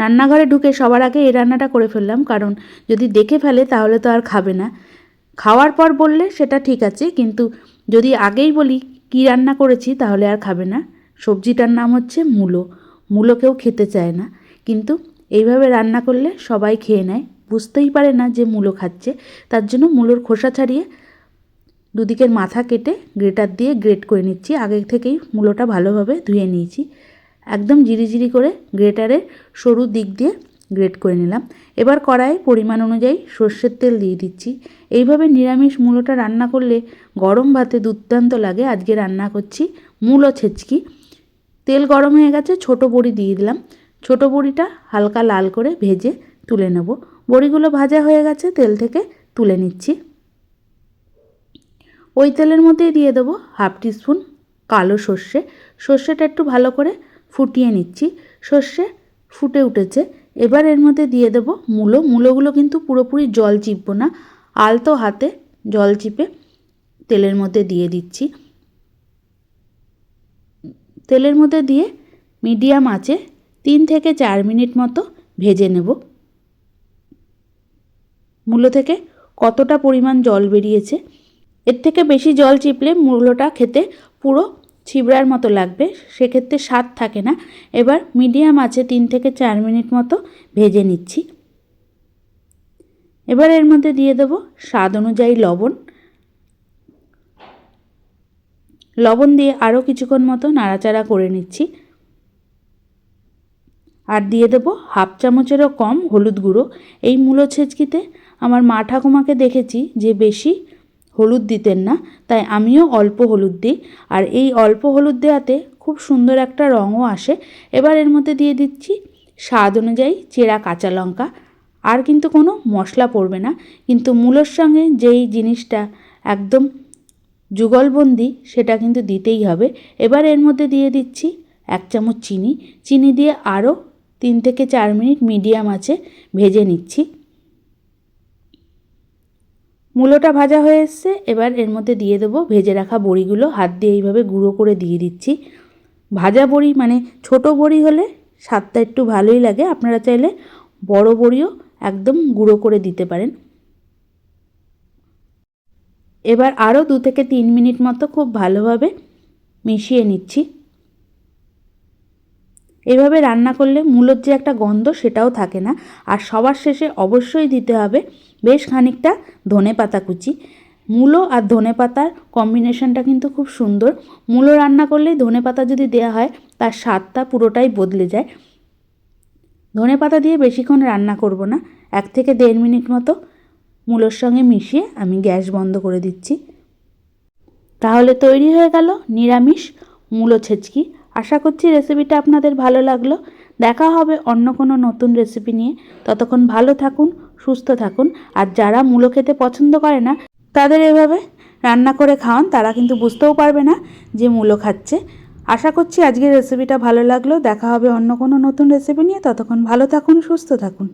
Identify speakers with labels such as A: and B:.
A: রান্নাঘরে ঢুকে সবার আগে এই রান্নাটা করে ফেললাম, কারণ যদি দেখে ফেলে তাহলে তো আর খাবে না। খাওয়ার পর বললে সেটা ঠিক আছে, কিন্তু যদি আগেই বলি কী রান্না করেছি তাহলে আর খাবে না। সবজিটার নাম হচ্ছে মূলো। মূলো কেউ খেতে চায় না, কিন্তু এইভাবে রান্না করলে সবাই খেয়ে নেয়। বুঝতেই পারে না যে মূলো খাচ্ছে। তার জন্য মূলোর খোসা ছাড়িয়ে দুদিকের মাথা কেটে গ্রেটার দিয়ে গ্রেট করে নিচ্ছি। আগে থেকেই মূলোটা ভালোভাবে ধুয়ে নিয়েছি। একদম জিরিজিরি করে গ্রেটারের সরু দিক দিয়ে গ্রেট করে নিলাম। এবার কড়াই পরিমাণ অনুযায়ী সর্ষের তেল দিয়ে দিচ্ছি। এইভাবে নিরামিষ মূলোটা রান্না করলে গরম ভাতে দুর্দান্ত লাগে। আজকে রান্না করছি মূলো ছেচকি। তেল গরম হয়ে গেছে, ছোট বড়ি দিয়ে দিলাম। ছোট বড়িটা হালকা লাল করে ভেজে তুলে নেব। বড়িগুলো ভাজা হয়ে গেছে, তেল থেকে তুলে নিচ্ছি। ওই তেলের মধ্যেই দিয়ে দেবো হাফ টিস্পুন কালো সর্ষে। সর্ষেটা একটু ভালো করে ফুটিয়ে নিচ্ছি। সর্ষে ফুটে উঠেছে। এবার এর মধ্যে দিয়ে দেবো মূলো। মূলোগুলো কিন্তু পুরোপুরি জল চিপবো না। আলতো হাতে জল চিপে তেলের মধ্যে দিয়ে দিচ্ছি। তেলের মধ্যে দিয়ে মিডিয়াম আঁচে তিন থেকে চার মিনিট মতো ভেজে নেব। মূলো থেকে কতটা পরিমাণ জল বেরিয়েছে? এর থেকে বেশি জল চিপলে মূলোটা খেতে পুরো ছিবড়ার মতো লাগবে, সেক্ষেত্রে স্বাদ থাকে না। এবার মিডিয়াম আছে তিন থেকে চার মিনিট মতো ভেজে নিচ্ছি। এবার এর মধ্যে দিয়ে দেবো স্বাদ অনুযায়ী লবণ। লবণ দিয়ে আরও কিছুক্ষণ মতো নাড়াচাড়া করে নিচ্ছি। আর দিয়ে দেবো হাফ চামচেরও কম হলুদ গুঁড়ো। এই মূলো ছেচকিতে আমার মা ঠাকুমাকে দেখেছি যে বেশি হলুদ দিতেন না, তাই আমিও অল্প হলুদ দিই। আর এই অল্প হলুদ দেওয়াতে খুব সুন্দর একটা রঙও আসে। এবার এর মধ্যে দিয়ে দিচ্ছি স্বাদ অনুযায়ী চেরা কাঁচা লঙ্কা। আর কিন্তু কোনো মশলা পড়বে না, কিন্তু মূলোর সঙ্গে যেই জিনিসটা একদম যুগলবন্দি, সেটা কিন্তু দিতেই হবে। এবার এর মধ্যে দিয়ে দিচ্ছি এক চামচ চিনি। চিনি দিয়ে আরও তিন থেকে চার মিনিট মিডিয়াম আছে ভেজে নিচ্ছি। মূলোটা ভাজা হয়ে এসছে, এবার এর মধ্যে দিয়ে দেবো ভেজে রাখা বড়িগুলো। হাত দিয়ে এইভাবে গুঁড়ো করে দিয়ে দিচ্ছি। ভাজা বড়ি মানে ছোট বড়ি হলে স্বাদটা একটু ভালোই লাগে। আপনারা চাইলে বড় বড়িও একদম গুঁড়ো করে দিতে পারেন। এবার আরও দু থেকে তিন মিনিট মতো খুব ভালোভাবে মিশিয়ে নিচ্ছি। এভাবে রান্না করলে মূলোর যে একটা গন্ধ সেটাও থাকে না। আর সবার শেষে অবশ্যই দিতে হবে বেশ খানিকটা ধনে পাতা কুচি। মূলো আর ধনে পাতার কম্বিনেশনটা কিন্তু খুব সুন্দর। মূলো রান্না করলেই ধনে পাতা যদি দেওয়া হয়, তার স্বাদটা পুরোটাই বদলে যায়। ধনে পাতা দিয়ে বেশিক্ষণ রান্না করব না। এক থেকে দেড় মিনিট মতো মূলোর সঙ্গে মিশিয়ে আমি গ্যাস বন্ধ করে দিচ্ছি। তাহলে তৈরি হয়ে গেল নিরামিষ মূলো ছেচকি। আশা করছি রেসিপিটা আপনাদের ভালো লাগল। দেখা হবে অন্য কোনো নতুন রেসিপি নিয়ে। ততক্ষণ ভালো থাকুন, সুস্থ থাকুন। আর যারা মূলো খেতে পছন্দ করে না, তাদের এভাবে রান্না করে খাওয়ান, তারা কিন্তু বুঝতেও পারবে না যে মূলো খাচ্ছে। আশা করছি আজকের রেসিপিটা ভালো লাগল। দেখা হবে অন্য কোনো নতুন রেসিপি নিয়ে। ততক্ষণ ভালো থাকুন, সুস্থ থাকুন।